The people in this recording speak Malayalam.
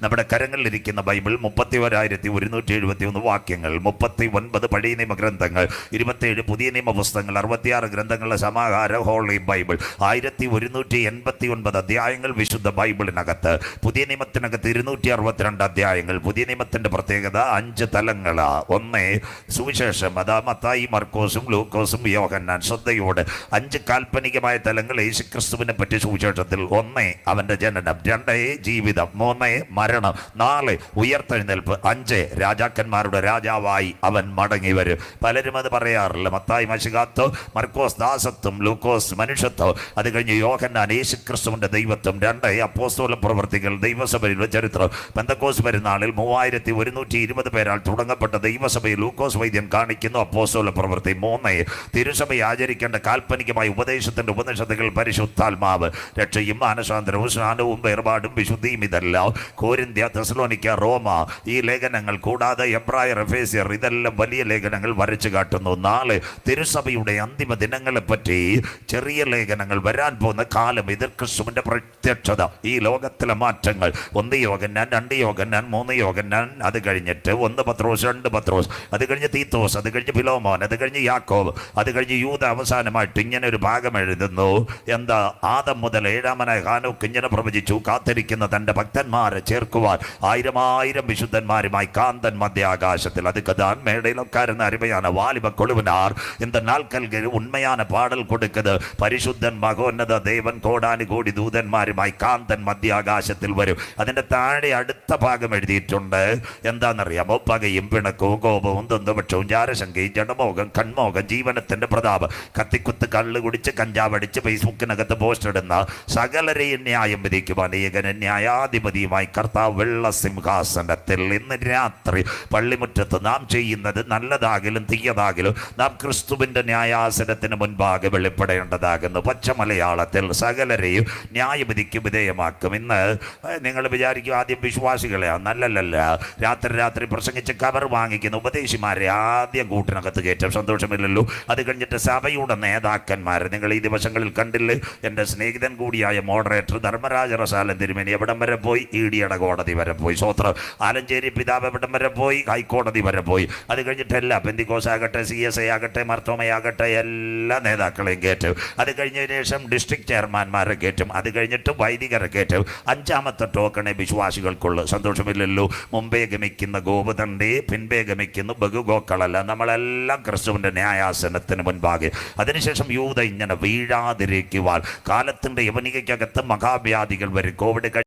നമ്മുടെ കരങ്ങളിലിരിക്കുന്ന ബൈബിൾ മുപ്പത്തി ഒരായിരത്തി ഒരുന്നൂറ്റി എഴുപത്തി ഒന്ന് വാക്യങ്ങൾ മുപ്പത്തി ഒൻപത് പഴയ നിയമ ഗ്രന്ഥങ്ങൾ ഇരുപത്തേഴ് പുതിയ നിയമ പുസ്തകങ്ങൾ അറുപത്തിയാറ് ഗ്രന്ഥങ്ങളുടെ സമാഹാര ഹോളി ബൈബിൾ ആയിരത്തി ഒരുന്നൂറ്റി എൺപത്തി ഒൻപത് അധ്യായങ്ങൾ വിശുദ്ധ ബൈബിളിനകത്ത് പുതിയ നിയമത്തിനകത്ത് ഇരുന്നൂറ്റി അറുപത്തിരണ്ട് അധ്യായങ്ങൾ പുതിയ നിയമത്തിന്റെ പ്രത്യേകത അഞ്ച് തലങ്ങളാ. ഒന്ന് സുവിശേഷം അതാ മത്തായി മർക്കോസും ലൂക്കോസും യോഹന്നാൻ ശ്രദ്ധയോട് അഞ്ച് കാൽപ്പനികമായ തലങ്ങൾ യേശുക്രിസ്തുവിനെ പറ്റി സുവിശേഷത്തിൽ ഒന്ന് അവന്റെ ജനനം രണ്ടേ ജീവിതം മൂന്ന് മരണം. നാല് ഉയർത്തെഴുന്നേൽപ്പ്. അഞ്ച് രാജാക്കന്മാരുടെ രാജാവായി അവൻ മടങ്ങി വരും. പലരും അത് പറയാറില്ല. മത്തായി മഷികാത്തോ മർക്കോസ് ദാസത്വം ലൂക്കോസ് മനുഷ്യത്വം. അത് കഴിഞ്ഞ് യോഹന്നാൻ യേശു ക്രിസ്തുവിന്റെ ദൈവത്വം. രണ്ട് അപ്പോസ്തോല പ്രവർത്തികൾ ദൈവസഭയുടെ ചരിത്രം. പെന്തക്കോസ് പെരുന്നാളിൽ മൂവായിരത്തി ഒരുന്നൂറ്റി ഇരുപത് പേരാൽ തുടങ്ങപ്പെട്ട ദൈവസഭയിൽ ലൂക്കോസ് വൈദ്യം കാണിക്കുന്നു അപ്പോസ്തോല പ്രവൃത്തി. മൂന്ന് തിരുസഭ ആചരിക്കേണ്ട കാൽപ്പനികമായ ഉപദേശത്തിന്റെ ഉപനിഷത്തുകൾ പരിശുദ്ധാത്മാവ്. രക്ഷയും മാനസാന്തരവും സ്നാനവും വേർപാടും വിശുദ്ധിയും ഇതെല്ലാം കോരിന്ത്യ തെസ്ലോനിക്ക റോമ ഈ ലേഖനങ്ങൾ കൂടാതെ എബ്രായർ എഫേസിയർ ഇതെല്ലാം വലിയ ലേഖനങ്ങൾ വരച്ചു കാട്ടുന്നു. നാല് തിരുസഭയുടെ അന്തിമ ദിനങ്ങളെ പറ്റി ചെറിയ ലേഖനങ്ങൾ വരാൻ പോകുന്ന കാലം ഇതിൽ ക്രിസ്തുവിന്റെ പ്രത്യക്ഷത. ഈ ലോകത്തിലെ മാറ്റങ്ങൾ. ഒന്ന് ഞാൻ രണ്ട് യോഗൻ ഞാൻ മൂന്ന് യോഗൻ ഞാൻ അത് കഴിഞ്ഞിട്ട് ഒന്ന് പത്രോസ് രണ്ട് പത്രോസ്. അത് കഴിഞ്ഞ് തീത്തോസ് അത് കഴിഞ്ഞ് ഫിലോമോൻ അത് കഴിഞ്ഞ് യാക്കോബ് അത് കഴിഞ്ഞ് യൂത അവസാനമായിട്ട് ഇങ്ങനെ ഒരു ഭാഗം എഴുതുന്നു. എന്താ? ആദം മുതൽ ഏഴാമനായ ഹാനോക്ക് ഇങ്ങനെ പ്രവചിച്ചു കാത്തിരിക്കുന്ന തന്റെ ഭക്തന്മാരെ ചേർക്കുവാൻ ആയിരം ആയിരം വിശുദ്ധന്മാരുമായി കാന്തൻ മധ്യാകാശത്തിൽ அதுக்குதான் மேடையில் உட்கார்ந்த அருமையான வாலிப குழுவினார் இந்த நாட்கள் உண்மையான பாடல் கொடுக்குது പരിശുദ്ധൻ മകോന്നത ദേവൻ കോടാനു കോടി ദൂതന്മാരുമായി കാന്തൻ മധ്യാകാശത്തിൽ വരും അതിന്റെ താഴെ അടുത്ത ഭാഗം എഴുതിയിട്ടുണ്ട് എന്താണെന്നറിയാമോ പകയും പിണക്കവും കോപവും ദ്വന്ദ്വപക്ഷവും ജാരശങ്കയും ജഡമോഹം കൺമോഹം ജീവനത്തിന്റെ പ്രതാപം കത്തിക്കുത്ത് കള്ള് കുടിച്ച് കഞ്ചാവടിച്ച് ഫേസ്ബുക്കിനകത്ത് പോസ്റ്റ് ഇടുന്ന സകലരെയും ന്യായം വിധിക്കുവാൻ ഏകന ന്യായാധിപതിയുമായി കർത്താവ് വെള്ള സിംഹാസനത്തിൽ ഇന്ന് രാത്രി പള്ളിമുറ്റത്ത് നാം ചെയ്യുന്നത് നല്ലതാകിലും തീയതാകിലും നാം ക്രിസ്തുവിന്റെ ന്യായാസനത്തിന് മുൻപാകെ വെളിപ്പെടേണ്ടതാകുന്നു. പച്ച മലയാളത്തിൽ സകലരെയും ന്യായവിധിക്ക് വിധേയമാക്കും. ഇന്ന് നിങ്ങൾ വിചാരിക്കും ആദ്യം വിശ്വാസികളെ നല്ലല്ലല്ല. രാത്രി രാത്രി പ്രസംഗിച്ച് കവർ വാങ്ങിക്കുന്ന. ഉപദേശിമാരെ ആദ്യം കൂട്ടിനകത്ത് കയറ്റം. സന്തോഷമില്ലല്ലോ. അത് കഴിഞ്ഞിട്ട് സഭയുടെ നേതാക്കന്മാരെ നിങ്ങൾ ഈ ദിവസങ്ങളിൽ കണ്ടില്ലേ? എന്റെ സ്നേഹിതൻ കൂടിയായ മോഡറേറ്റർ ധർമ്മരാജ റസാലൻ തിരുമേനി എവിടം വരെ പോയി? ഇ ഡിയുടെ കോടതി വരെ പോയി. സ്വത്ര ആലഞ്ചേരി പിതാവ് എവിടം വരെ പോയി? ഹൈക്കോടതി വരെ പോയി. അത് കഴിഞ്ഞിട്ടല്ല പെന്തിക്കോസ് ആകട്ടെ സി എസ് ഐ ആകട്ടെ മർത്തോമയാകട്ടെ എല്ലാ നേതാക്കളെയും കയറ്റും അത് കഴിഞ്ഞതിന് ശേഷം ഡിസ്ട്രിക്ട് ചെയർമാൻമാരെ കയറ്റും അത് കഴിഞ്ഞിട്ട് വൈദികരെ കയറ്റും അഞ്ചാമത്തെ ടോക്കണെ വിശ്വാസികൾക്കുള്ളൂ സന്തോഷമില്ലല്ലോ. മുമ്പേ ഗമിക്കുന്ന ഗോപുതണ്ടി പിൻപേ ഗമിക്കുന്ന ബഹുഗോക്കളല്ല. നമ്മളെല്ലാം ക്രിസ്തുവിന്റെ ന്യായാസനത്തിന് മുൻപാകെ. അതിനുശേഷം യൂത ഇങ്ങനെ വീഴാതിരിക്കുവാൻ കാലത്തിന്റെ യവനികയ്ക്കകത്ത് മഹാവ്യാധികൾ വരും. കോവിഡ്